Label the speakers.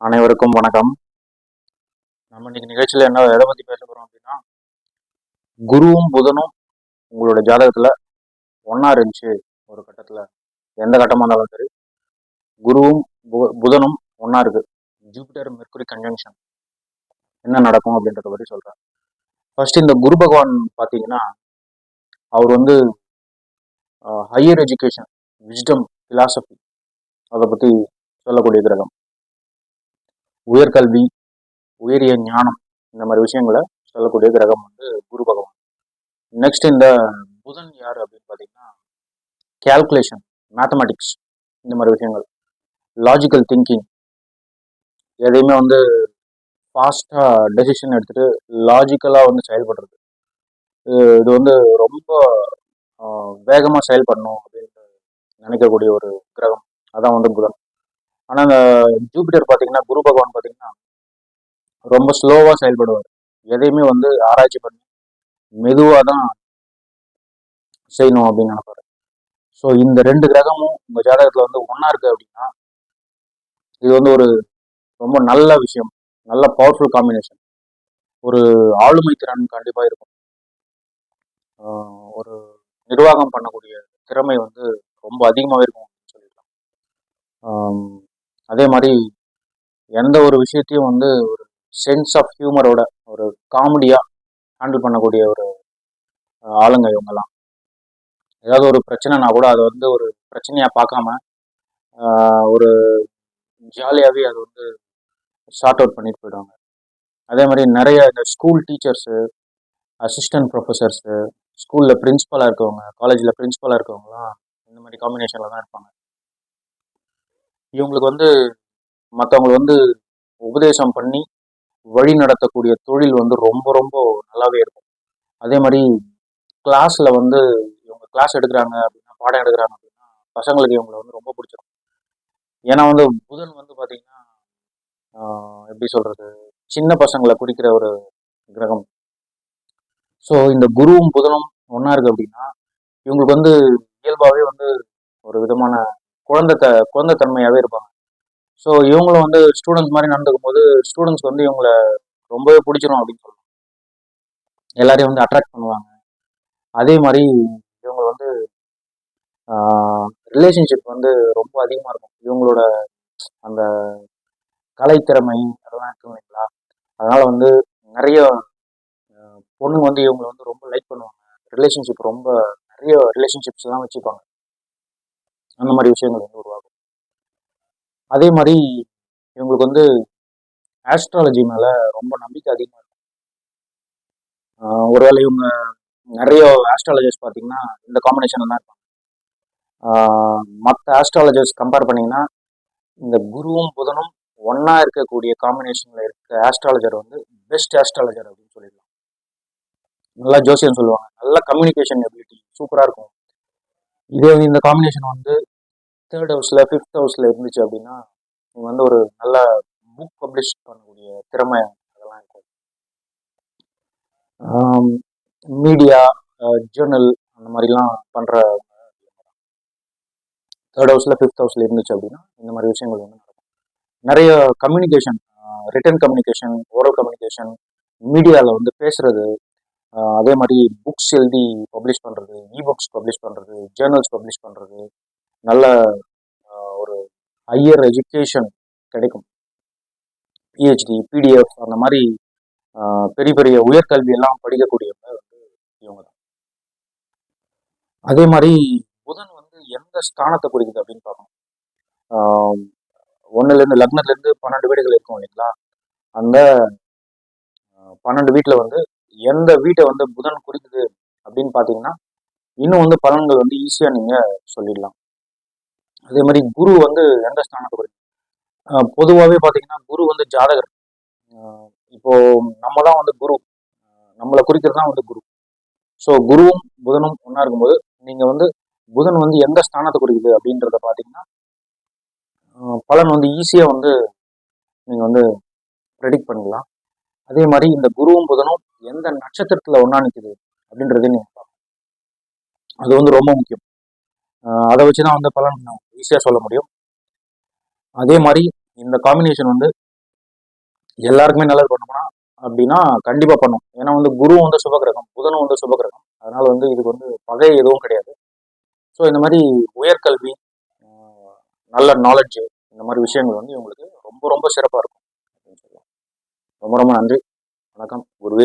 Speaker 1: அனைவருக்கும் வணக்கம். நம்ம இன்னைக்கு நிகழ்ச்சியில் என்ன எதை பற்றி பேச போகிறோம் அப்படின்னா குருவும் புதனும் உங்களோட ஜாதகத்தில் ஒன்றா இருந்துச்சு ஒரு கட்டத்தில். எந்த கட்டமாக இருந்தாலும் சரி குருவும் பு- புதனும் ஒன்றா இருக்கு. ஜூபிட்டர் மெர்க்குரி கன்ஜங்ஷன் என்ன நடக்கும் அப்படின்றத பற்றி சொல்கிறேன் ஃபர்ஸ்ட் இந்த குரு பகவான் பார்த்தீங்கன்னா அவர் வந்து ஹையர் எஜுகேஷன் விஸ்டம் ஃபிலாசபி அதை பற்றி சொல்லக்கூடிய கிரகம். உயர்கல்வி உயரிய ஞானம் இந்த மாதிரி விஷயங்களை சொல்லக்கூடிய கிரகம் வந்து குரு பகவான். நெக்ஸ்ட் இந்த புதன் யார் அப்படின்னு பார்த்தீங்கன்னா கேல்குலேஷன் மேத்தமெட்டிக்ஸ் இந்த மாதிரி விஷயங்கள் லாஜிக்கல் திங்கிங் எதையுமே வந்து ஃபாஸ்ட்டாக டெசிஷன் எடுத்துகிட்டு லாஜிக்கலாக வந்து செயல்படுறது. இது இது வந்து ரொம்ப வேகமாக செயல்படணும் அப்படின்னு நினைக்கக்கூடிய ஒரு கிரகம். அதான் வந்து புதன். ஆனால் அந்த ஜூபிட்டர் பார்த்தீங்கன்னா குரு பகவான் பார்த்தீங்கன்னா ரொம்ப ஸ்லோவாக செயல்படுவார். எதையுமே வந்து ஆராய்ச்சி பண்ணி மெதுவாக தான் செய்யணும் அப்படின்னு நினைப்பாரு. ஸோ இந்த ரெண்டு கிரகமும் உங்கள் ஜாதகத்தில் வந்து ஒன்றா இருக்குது அப்படின்னா இது வந்து ஒரு ரொம்ப நல்ல விஷயம். நல்ல பவர்ஃபுல் காம்பினேஷன் ஒரு ஆளுமை திறன் கண்டிப்பாக இருக்கும். ஒரு நிர்வாகம் பண்ணக்கூடிய திறமை வந்து ரொம்ப அதிகமாகவே இருக்கும் அப்படின்னு சொல்லிடலாம். அதே மாதிரி எந்த ஒரு விஷயத்தையும் வந்து ஒரு சென்ஸ் ஆஃப் ஹியூமரோட ஒரு காமெடியா ஹேண்டில் பண்ணக்கூடிய ஒரு ஆளுங்க இவங்கெல்லாம் ஏதாவது ஒரு பிரச்சனைனா கூட அதை வந்து ஒரு பிரச்சனையா பார்க்காம ஒரு ஜாலியாகவே அதை வந்து ஷார்ட் அவுட் பண்ணிட்டு போயிடுவாங்க. அதே மாதிரி நிறைய இந்த ஸ்கூல் டீச்சர்ஸு அசிஸ்டன்ட் ப்ரொஃபஸர்ஸு ஸ்கூலில் பிரின்ஸ்பலாக இருக்கவங்க காலேஜில் பிரின்ஸ்பலாக இருக்கவங்களாம் இந்த மாதிரி காம்பினேஷனில் தான் இருப்பாங்க. இவங்களுக்கு வந்து மற்றவங்களை வந்து உபதேசம் பண்ணி வழி நடத்தக்கூடிய தொழில் வந்து ரொம்ப ரொம்ப நல்லாவே இருக்கும். அதே மாதிரி கிளாஸில் வந்து இவங்க கிளாஸ் எடுக்கிறாங்க அப்படின்னா பாடம் எடுக்கிறாங்க அப்படின்னா பசங்களுக்கு இவங்களை வந்து ரொம்ப பிடிச்சிடும் ஏன்னா வந்து புதன் வந்து பார்த்தீங்கன்னா எப்படி சொல்கிறது சின்ன பசங்களை குறிக்கிற ஒரு கிரகம். ஸோ இந்த குருவும் புதனும் ஒன்றா இருக்குது அப்படின்னா இவங்களுக்கு வந்து இயல்பாகவே வந்து ஒரு விதமான குழந்தை த குழந்தைத்தன்மையாகவே இருப்பாங்க. ஸோ இவங்களும் வந்து ஸ்டூடெண்ட்ஸ் மாதிரி நடந்துக்கும் போது ஸ்டூடெண்ட்ஸ்க்கு வந்து இவங்கள ரொம்பவே பிடிச்சிரும் அப்படின்னு சொல்லலாம் எல்லாரையும் வந்து அட்ராக்ட் பண்ணுவாங்க. அதே மாதிரி இவங்க வந்து ரிலேஷன்ஷிப் வந்து ரொம்ப அதிகமாக இருக்கும். இவங்களோட அந்த கலைத்திறமை அதெல்லாம் இருக்கும் இல்லைங்களா? அதனால் வந்து நிறைய பொண்ணுங்க வந்து இவங்களை வந்து ரொம்ப லைக் பண்ணுவாங்க. ரிலேஷன்ஷிப் ரொம்ப நிறைய ரிலேஷன்ஷிப்ஸ்லாம் வச்சுப்பாங்க. அந்த மாதிரி விஷயங்கள் வந்து உருவாகும். அதே மாதிரி இவங்களுக்கு வந்து ஆஸ்ட்ராலஜி மேல ரொம்ப நம்பிக்கை அதிகமாக இருக்கும். ஒருவேளை இவங்க நிறைய ஆஸ்ட்ராலஜர்ஸ் பார்த்தீங்கன்னா இந்த காம்பினேஷன் தான் இருப்பாங்க. மற்ற ஆஸ்ட்ராலஜர்ஸ் கம்பேர் பண்ணிங்கன்னா இந்த குருவும் புதனும் ஒன்றா இருக்கக்கூடிய காம்பினேஷன்ல இருக்க ஆஸ்ட்ராலஜர் வந்து பெஸ்ட் ஆஸ்ட்ராலஜர் அப்படின்னு சொல்லிடலாம். நல்லா ஜோசியம் சொல்லுவாங்க. நல்ல கம்யூனிகேஷன் எபிலிட்டி சூப்பரா இருக்கும். இதே இந்த காம்பினேஷன் வந்து தேர்ட் ஹவுஸ்ல ஃபிஃப்த் ஹவுஸ்ல இருந்துச்சு அப்படின்னா இவங்க வந்து ஒரு நல்ல புக் பப்ளிஷ் பண்ணக்கூடிய திறமை அதெல்லாம் இருக்கும் மீடியா ஜேர்னல் அந்த மாதிரிலாம் பண்ற தேர்ட் ஹவுஸ்ல ஃபிஃப்த் ஹவுஸ்ல இருந்துச்சு அப்படின்னா இந்த மாதிரி விஷயங்கள் வந்து நடக்கும். நிறைய communication written communication oral communication மீடியாவில் வந்து பேசுறது அதே மாதிரி புக்ஸ் எழுதி பப்ளிஷ் பண்ணுறது இ புக்ஸ் பப்ளிஷ் பண்ணுறது ஜேர்னல்ஸ் பப்ளிஷ் பண்ணுறது நல்ல ஒரு ஹையர் எஜுகேஷன் கிடைக்கும். பிஹெச்டி பிடிஎஃப் அந்த மாதிரி பெரிய பெரிய உயர்கல்வி எல்லாம் படிக்கக்கூடியவங்க வந்து இவங்க தான் அதே மாதிரி புதன் வந்து எந்த ஸ்தானத்தை குறிக்குது அப்படின்னு பார்க்கணும். ஒன்றுலேருந்து லக்னத்துலேருந்து பன்னெண்டு வீடுகள் இருக்கும் இல்லைங்களா? அந்த பன்னெண்டு வீட்டில் வந்து எந்த வீட்டை வந்து புதன் குறிக்குது அப்படின்னு பார்த்தீங்கன்னா இன்னும் வந்து பலன்கள் வந்து ஈஸியாக நீங்கள் சொல்லிடலாம். அதே மாதிரி குரு வந்து எந்த ஸ்தானத்தை குறிக்கும் பொதுவாகவே பார்த்தீங்கன்னா குரு வந்து ஜாதகர். இப்போ நம்ம தான் வந்து குரு. நம்மளை குறிக்கிறது தான் வந்து குரு. ஸோ குருவும் புதனும் ஒன்றா இருக்கும்போது நீங்கள் வந்து புதன் வந்து எந்த ஸ்தானத்தை குறிக்குது அப்படின்றத பார்த்தீங்கன்னா பலன் வந்து ஈஸியாக வந்து நீங்கள் வந்து ப்ரெடிக்ட் பண்ணிக்கலாம். அதே மாதிரி இந்த குருவும் புதனும் எந்த நட்சத்திரத்தில் ஒன்றா நிற்குது அப்படின்றது நீங்கள் பார்க்கணும். அது வந்து ரொம்ப முக்கியம். அதை வச்சு தான் வந்து பலன் ஈஸியாக சொல்ல முடியும். அதே மாதிரி இந்த காம்பினேஷன் வந்து எல்லாருக்குமே நல்லது பண்ணணும்னா அப்படின்னா கண்டிப்பாக பண்ணும். ஏன்னா வந்து குரு வந்து சுபகிரகம் புதனும் வந்து சுபகிரகம். அதனால வந்து இதுக்கு வந்து பகை எதுவும் கிடையாது. ஸோ இந்த மாதிரி உயர்கல்வி நல்ல நாலெட்ஜு இந்த மாதிரி விஷயங்கள் வந்து இவங்களுக்கு ரொம்ப ரொம்ப சிறப்பாக இருக்கும் அப்படின்னு சொல்லலாம் ரொம்ப ரொம்ப நன்றி. வணக்கம். குருவே